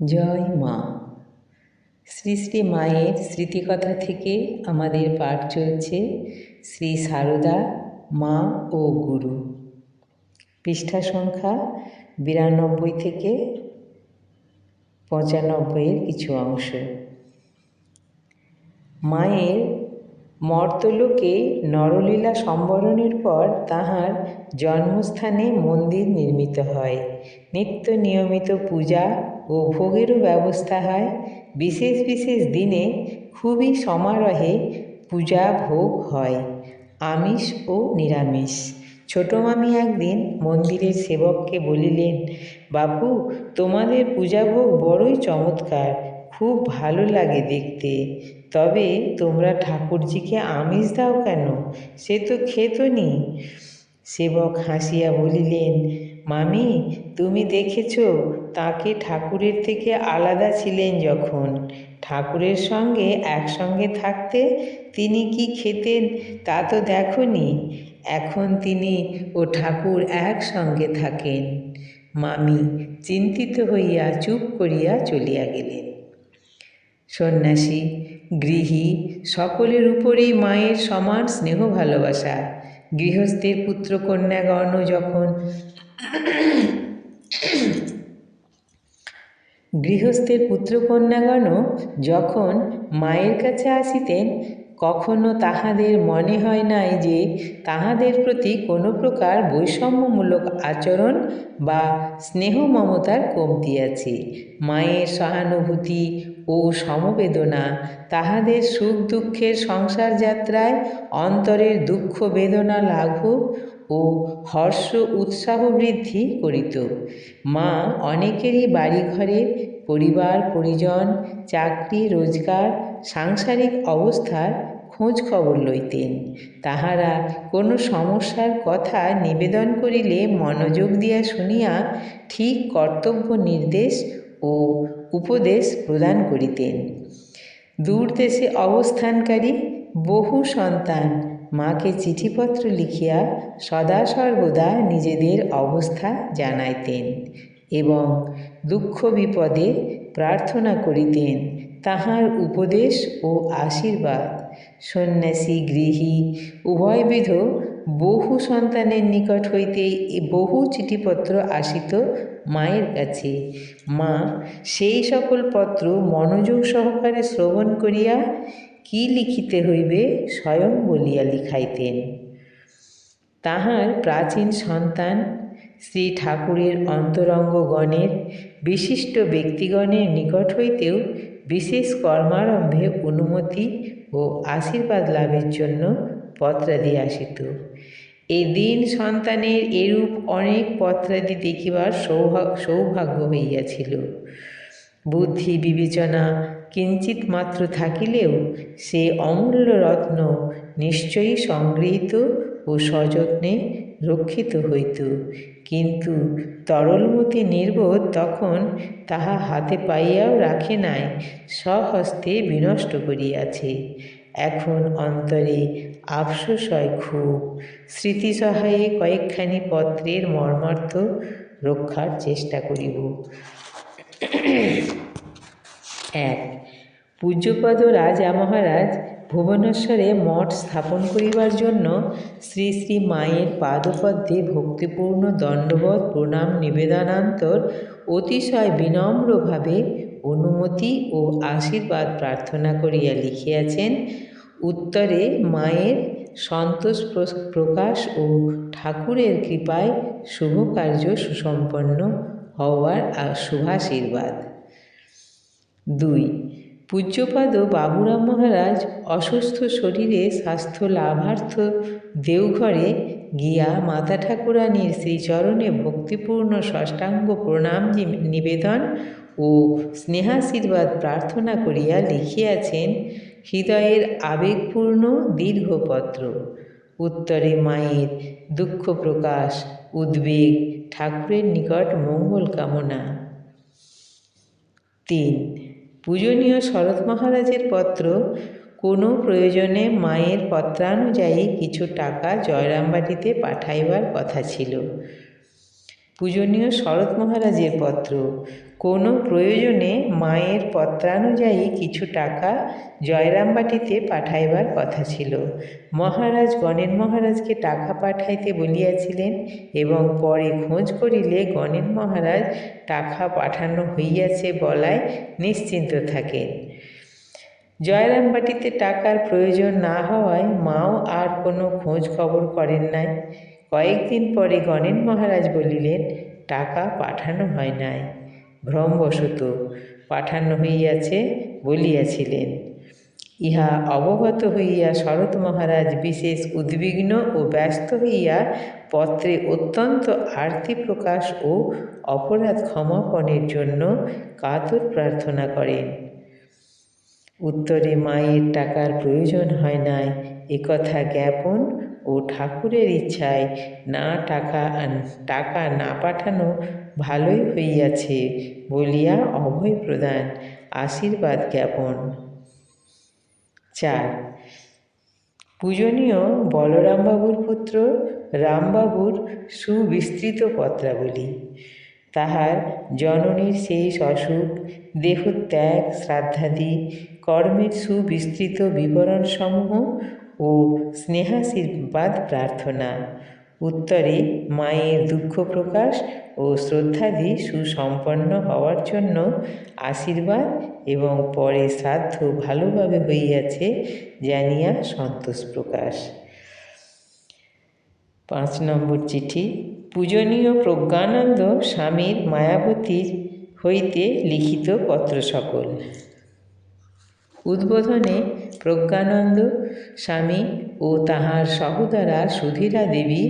জয় মা। শ্রী শ্রী মায়ের স্মৃতিকথা থেকে আমাদের পাঠ চলছে শ্রী সারদা, মা ও গুরু। পৃষ্ঠা সংখ্যা বিরানব্বই থেকে পঁচানব্বইয়ের কিছু অংশ। মায়ের মর্তলোকে নরলীলা সম্বরণের পর তাহার জন্মস্থানে মন্দির নির্মিত হয়। নিত্য নিয়মিত পূজা ও ভোগেরও ব্যবস্থা হয়। বিশেষ বিশেষ দিনে খুবই সমারোহে পূজা ভোগ হয়। আমিষ ও নিরামিষ। ছোট মামি একদিন মন্দিরের সেবককে বলিলেন, বাপু, তোমাদের পূজা ভোগ বড়ই চমৎকার, খুব ভালো লাগে দেখতে। তবে তোমরা ঠাকুরজিকে আমিষ দাও কেন? সে তো খেত নি সেবক হাসিয়া বলিলেন মামি, তুমি দেখেছ, তাকে ঠাকুরের থেকে আলাদা ছিলেন যখন। ঠাকুরের সঙ্গে একসঙ্গে থাকতে তিনি কি খেতেন তা তো দেখনি। এখন তিনি ও ঠাকুর একসঙ্গে থাকেন। মামি চিন্তিত হইয়া চুপ করিয়া চলিয়া গেলেন। সন্ন্যাসী, গৃহী, সকলের উপরেই মায়ের সমান স্নেহ ভালোবাসা। গৃহস্থের পুত্রকন্যাগণ যখন গৃহস্থের পুত্রকন্যাগণও যখন মায়ের কাছে আসিতেন, কখনো তাহাদের মনে হয় নাই যে তাহাদের প্রতি কোনো প্রকার বৈষম্যমূলক আচরণ বা স্নেহ মমতার কমতি আছে। মায়ের সহানুভূতি ও সমবেদনা, তাহাদের সুখ দুঃখের সংসার যাত্রায় অন্তরের দুঃখ বেদনা লাঘব ও হর্ষ উৎসাহ বৃদ্ধি করিত। মা অনেকেরই বাড়িঘরে পরিবার, পরিজন, চাকরি, রোজগার, সাংসারিক অবস্থার খোঁজ খবর লইতেন। তাহারা কোনো সমস্যার কথা নিবেদন করিলে মনোযোগ দিয়া শুনিয়া ঠিক কর্তব্য নির্দেশ ও উপদেশ প্রদান করিতেন। দূর দেশে অবস্থানকারী বহু সন্তান মাকে চিঠিপত্র লিখিয়া সদা সর্বদা নিজেদের অবস্থা জানাইতেন এবং দুঃখ বিপদে প্রার্থনা করিতেন তাহার উপদেশ ও আশীর্বাদ। সন্ন্যাসী, গৃহী, উভয়বিধ বহু সন্তানের নিকট হইতে বহু চিঠিপত্র আসিত মায়ের কাছে। মা সেই সকল পত্র মনোযোগ সহকারে শ্রবণ করিয়া কি লিখিতে হইবে স্বয়ং বলিয়া লিখাইতেন। তাহার প্রাচীন সন্তান শ্রী ঠাকুরের অন্তরঙ্গগণের বিশিষ্ট ব্যক্তিগণের নিকট হইতেও বিশেষ কর্মারম্ভে অনুমতি ও আশীর্বাদ লাভের জন্য পত্রাদি আসিত। এদিন সন্তানের এরূপ অনেক পত্রাদি দেখিবার সৌভাগ্য হইয়াছিল। বুদ্ধি বিবেচনা কিঞ্চিত মাত্র থাকিলেও সে অমূল্য রত্ন নিশ্চয়ই সংগৃহীত ও সযত্নে রক্ষিত হইত। কিন্তু তরলমতি নির্বোধ তখন তাহা হাতে পাইয়াও রাখে নাই, স্বহস্তে বিনষ্ট করিয়াছে। এখন অন্তরে আফসোস হয় খুব। স্মৃতিসহায়ে কয়েকখানি পত্রের মর্মার্থ রক্ষার চেষ্টা করিব। এক। পূজ্যপদ রাজা মহারাজ ভুবনেশ্বরে মঠ স্থাপন করিবার জন্য শ্রী শ্রী মায়ের পাদপদ্মে ভক্তিপূর্ণ দণ্ডবত প্রণাম নিবেদনান্তর অতিশয় বিনম্রভাবে অনুমতি ও আশীর্বাদ প্রার্থনা করিয়া লিখিয়াছেন। উত্তরে মায়ের সন্তোষ প্রকাশ ও ঠাকুরের কৃপায় শুভ কার্য সুসম্পন্ন হওয়ার আর শুভাশীর্বাদ। দুই। পূজ্যপাদ বাবুরাম মহারাজ অসুস্থ শরীরে স্বাস্থ্য লাভার্থ দেওঘরে গিয়া মাতা ঠাকুরানীর শ্রীচরণে ভক্তিপূর্ণ ষষ্ঠাঙ্গ প্রণাম নিবেদন ও স্নেহাশীর্বাদ প্রার্থনা করিয়া লিখিয়াছেন হৃদয়ের আবেগপূর্ণ দীর্ঘপত্র। উত্তরে মায়ের দুঃখ প্রকাশ, উদ্বেগ, ঠাকুরের নিকট মঙ্গল কামনা। তিন। পূজনীয় শরৎ মহারাজের পত্র, কোনো প্রয়োজনে মায়ের পত্রানুযায়ী কিছু টাকা জয়রামবাটিতে পাঠাইবার কথা ছিল। পূজনীয় শরৎ মহারাজের পত্র কোনো প্রয়োজনে মায়ের পত্রানুযায়ী কিছু টাকা জয়রামবাটিতে পাঠাইবার কথা ছিল। মহারাজ গণেন মহারাজকে টাকা পাঠাইতে বলিয়াছিলেন এবং পরে খোঁজ করিলে গণেন মহারাজ টাকা পাঠানো হইয়াছে বলায় নিশ্চিন্ত থাকেন। জয়রামবাটিতে টাকার প্রয়োজন না হওয়ায় মাও আর কোনো খোঁজ খবর করেন নাই। কয়েকদিন পরে গণেন মহারাজ বলিলেন, টাকা পাঠানো হয় নাই। ভ্রমবশত পাঠানো হইয়াছে বলিয়াছিলেন। ইহা অবগত হইয়া শরৎ মহারাজ বিশেষ উদ্বিগ্ন ও ব্যস্ত হইয়া পত্রে অত্যন্ত আরতি প্রকাশ ও অপরাধ ক্ষমাপণের জন্য কাতর প্রার্থনা করেন। উত্তরে মায়ের টাকার প্রয়োজন হয় নাই একথা জ্ঞাপন ও ঠাকুরের ইচ্ছায় না টাকা টাকা না পাঠানো ভালোই হইয়াছে বলিয়া অভয় প্রদান আশীর্বাদ জ্ঞাপন। চার। পূজনীয় বলরামবাবুর পুত্র রামবাবুর সুবিস্তৃত পত্রাবলী। তাহার জননীর শেষ অসুখ দেহত্যাগ, শ্রাদ্ধাদি, কর্মের সুবিস্তৃত বিবরণসমূহ ও স্নেহাশীর্বাদ প্রার্থনা। উত্তরে, মায়ের দুঃখ প্রকাশ ও শ্রদ্ধাদি সুসম্পন্ন হওয়ার জন্য আশীর্বাদ এবং পরে শ্রাদ্ধ ভালোভাবে হইয়াছে জানিয়া সন্তোষ প্রকাশ। পাঁচ নম্বর চিঠি। পূজনীয় প্রজ্ঞানন্দ স্বামীর মায়াবতীর হইতে লিখিত পত্র সকল। উদ্বোধনে প্রজ্ঞানন্দ স্বামী ও তাহার সহোদরা সুধীরা দেবী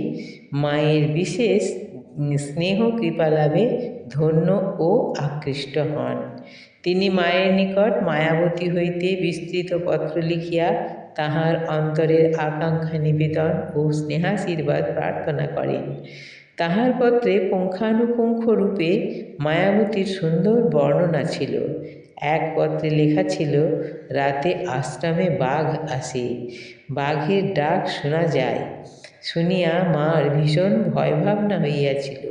মায়ের বিশেষ স্নেহ কৃপালাভে ধন্য ও আকৃষ্ট হন। তিনি মায়ের নিকট মায়াবতী হইতে বিস্তৃত পত্র লিখিয়া তাহার অন্তরের আকাঙ্ক্ষা নিবেদন ও স্নেহাশীর্বাদ প্রার্থনা করেন। তাহার পত্রে পুঙ্খানুপুঙ্খ রূপে মায়াবতীর সুন্দর বর্ণনা ছিল। এক পত্রে লেখা ছিল, রাতে আশ্রমে বাঘ আসে, বাঘের ডাক শোনা যায়। শুনিয়া মার ভীষণ ভয়ভাবনা হইয়াছিল।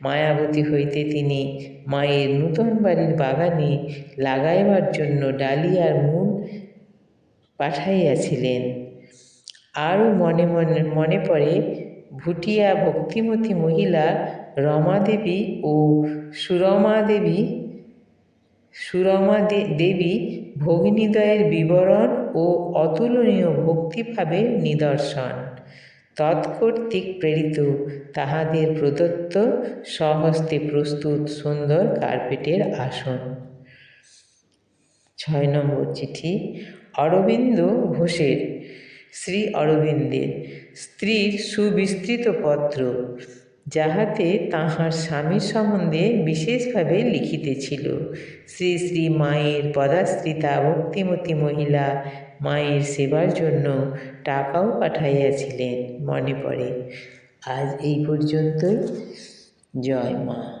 মায়াবতী হইতে তিনি মায়ের নূতন বাড়ির বাগানে লাগাইবার জন্য ডালিয়ার মূল পাঠাইয়াছিলেন। আরও মনে মনে মনে পড়ে, ভুটিয়া ভক্তিমতী মহিলা রমাদেবী ও সুরমা দেবী সুরমা দেবী ভগিনীদয়ের বিবরণ ও অতুলনীয় ভক্তিভাবের নিদর্শন। তৎকর্তৃক প্রেরিত তাহাদের প্রদত্ত স্বহস্তে প্রস্তুত সুন্দর কার্পেটের আসন। ছয় নম্বর চিঠি, অরবিন্দ ঘোষের, শ্রী অরবিন্দের। স্ত্রীর সুবিস্তৃত পত্র যাহাতে তাহার স্বামীর সম্বন্ধে বিশেষভাবে লিখিতেছিল। শ্রী শ্রী মায়ের পদাশ্রিতা ভক্তিমতী মহিলা মায়ের সেবার জন্য টাকাও পাঠাইয়াছিলেন, মনে পড়ে। আজ এই পর্যন্তই। জয় মা।